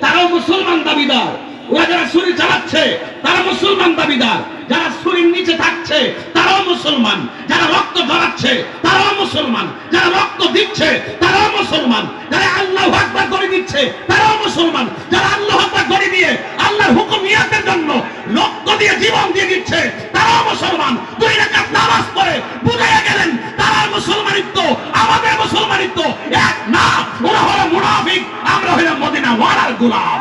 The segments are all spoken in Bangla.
তারাও মুসলমান দাবিদার। ওরা যারা ছুরি চালাচ্ছে, তারা মুসলমান দাবিদার। যারা ছুরির নিচে থাকছে, তারাও মুসলমান। যারা রক্ত ঝরাচ্ছে তারাও মুসলমান। যারা রক্ত দিচ্ছে, তারাও মুসলমান। যারা আল্লাহ আকবার করে দিচ্ছে, তারাও মুসলমান। যারা আল্লাহ আকবার করে দিয়ে আল্লাহর হুকুম নিয়াতের জন্য রক্ত দিয়ে জীবন দিয়ে দিচ্ছে, তারাও মুসলমান। দুই রাকাত গোলাম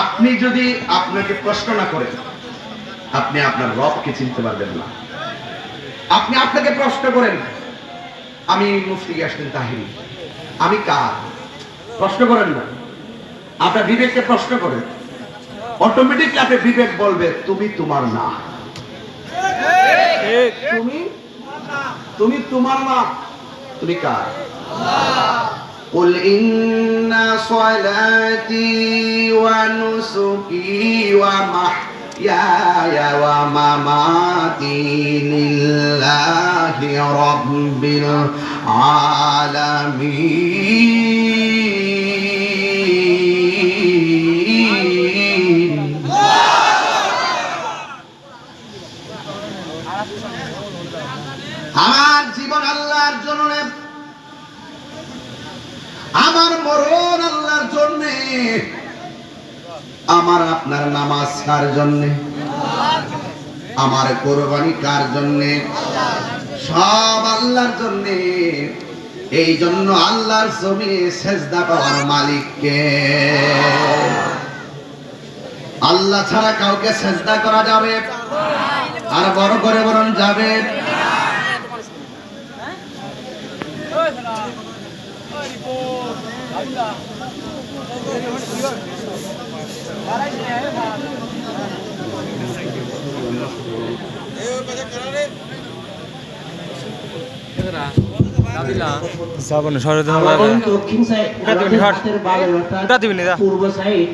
আপনি যদি আপনাকে প্রশ্ন না করেন, আপনি আপনার রবকে চিনতে পারবেন না। আপনি আপনাকে প্রশ্ন করেন আমি মুফতি আসতেন তাহিরি আমি কার প্রশ্ন করেন না আপনার বিবেককে প্রশ্ন করেন অটোমেটিকলি আপনার বিবেক বলবে তুমি তোমার না ঠিক তুমি তুমি তোমার না তুমি কার قل إن صلاتي ونسكي ومحياي ومماتي لله رب العالمين আমার জীবন আল্লাহর জন্য আমার মরণ আল্লাহর জন্য আমার আপনার নামাজ কার জন্যে? আমার কোরবানি কার জন্যে? সব আল্লাহর জন্যে। এই জন্য আল্লাহর জমিনে সেজদা পাওয়ার মালিককে। আল্লাহ ছাড়া কাউকে সেজদা করা যাবে? আর বড় করে বরং যাবে? সাবন সরে এটা নি। পূর্ব সাইড।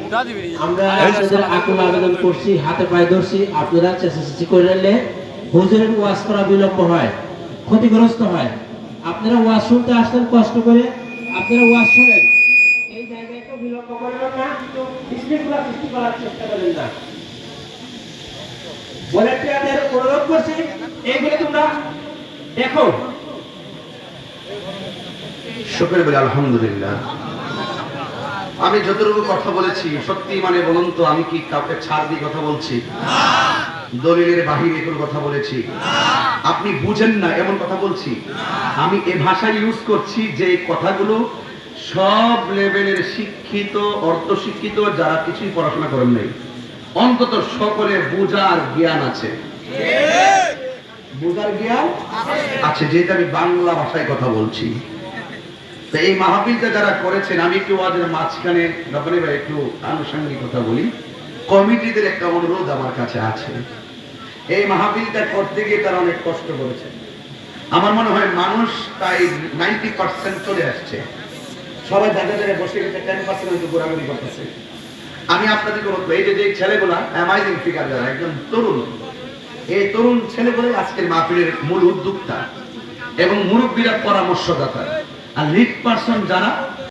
আমরা আপনাদের আকুল আবেদন করছি হাতে পায়ে ধরছি। আপনারা চেঁচাচেঁচি করে হুজুরের ওয়াজ করা বিলম্ব হয় ক্ষতিগ্রস্ত হয়। আপনারা ওয়াজ শুনতে আসলেন কষ্ট করে? আপনারা ওয়াজ শুনেন? এই জায়গায় বিলম্ব কেউ সৃষ্টি করার চেষ্টা করবেন না। ভলেন্টিয়ারদের অনুরোধ করছি? এইগুলো তোমরা দেখো। শুক্র বলে, আলহামদুলিল্লাহ। আমি যতটুকু কথা বলেছি, সত্যি মানে বলুন তো, আমি কি কাউকে ছাড় দিয়ে কথা বলছি? দলিলের বাহিরে কোনো কথা বলেছি? আপনি বুঝেন না, এমন কথা বলছি? আমি এ ভাষা ইউজ করছি যে কথাগুলো সব লেভেলের শিক্ষিত অর্ধ শিক্ষিত যারা কিছুই পড়াশোনা করেন নাই। অন্তত সকলে বুঝার জ্ঞান আছে। বুঝার জ্ঞান আছে, যেহেতু আমি বাংলা ভাষায় কথা বলছি। তো এই মাহফিলটা যারা করেছেন, আমি একটু ওয়াজের মাঝখানে ভাই, একটু আনুষঙ্গিক কথা বলি। কমিটিদের একটা অনুরোধ আমার কাছে আছে। এই মাহফিলটা করতে গিয়ে তারা অনেক কষ্ট করেছে আমার মনে হয় মানুষ তাই নাইনটি পার্সেন্ট চলে আসছে। সবাই জায়গা জায়গায় বসে গেছে টেন পার্সেন্ট হয়তো ঘোরাঘুরি করতেছে। আমি আপনাদেরকে বলতো এই যে যে ছেলেগুলা অ্যামাইজিং ফিগার যারা, একদম তরুণ। এই তরুণ ছেলেগুলোই আজকের মাহফিলের মূল উদ্যোক্তা এবং মুরব্বীরা পরামর্শদাতা। আর লিড পার্সন যারা